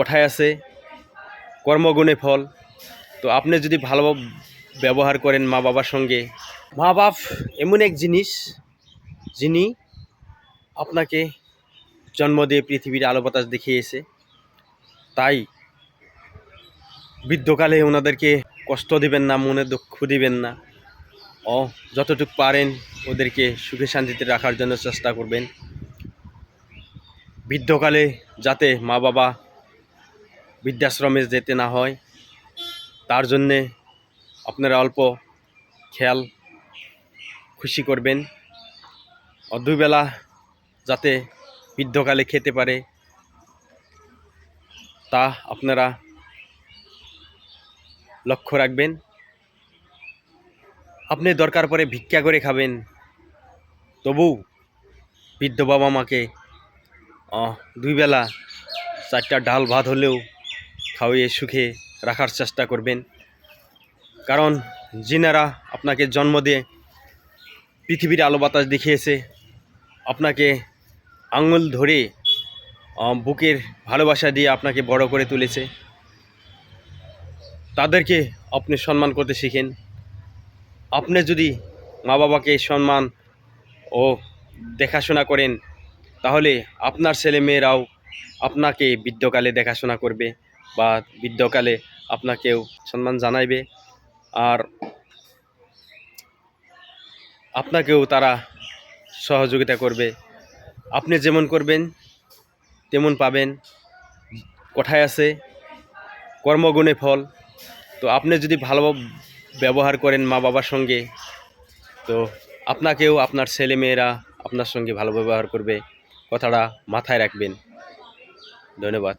কোঠায় আছে, কর্মগুণে ফল। তো আপনি যদি ভালো ব্যবহার করেন মা বাবার সঙ্গে, মা বাপ এমন এক জিনিস যিনি আপনাকে জন্ম দিয়ে পৃথিবীর আলো বাতাস দেখিয়েছে। তাই বৃদ্ধকালে ওনাদেরকে কষ্ট দিবেন না, মনে দুঃখ দিবেন না। ও যতটুকু পারেন ওদেরকে সুখে শান্তিতে রাখার জন্য চেষ্টা করবেন। বৃদ্ধকালে যাতে মা বাবা বৃদ্ধাশ্রমে যেতে না হয় তার জন্যে আপনারা অল্প খেয়াল খুশি করবেন। দুবেলা যাতে বৃদ্ধকালে খেতে পারে তা আপনারা লক্ষ্য রাখবেন। আপনি দরকার পরে ভিক্ষা করে খাবেন তবু বৃদ্ধ বাবা মাকে আহ, দুই বেলা চারটা ডাল ভাত হলেও খাওয়িয়ে সুখে রাখার চেষ্টা করবেন। কারণ যিনারা আপনাকে জন্ম দিয়ে পৃথিবীর আলো বাতাস দেখিয়েছে। আপনাকে আঙুল ধরে বুকের ভালোবাসা দিয়ে আপনাকে বড় করে তুলেছে। তাদেরকে আপনি সম্মান করতে শিখেন। আপনি যদি মা বাবাকে সম্মান ও দেখাশোনা করেন, তাহলে আপনার ছেলে মেয়েরাও আপনাকে বৃদ্ধকালে দেখাশোনা করবে। বা বৃদ্ধকালে আপনাকেও সম্মান জানাইবে। আর আপনাকেও তারা সহযোগিতা করবে। আপনি যেমন করবেন, তেমন পাবেন। কোঠায় আছে, কর্মগুণে ফল। তো আপনি যদি ভালো ব্যবহার করেন মা বাবার সঙ্গে, তো আপনাকেও আপনার ছেলে মেয়েরা আপনার সঙ্গে ভালো ব্যবহার করবে। কথাটা মাথায় রাখবেন। ধন্যবাদ।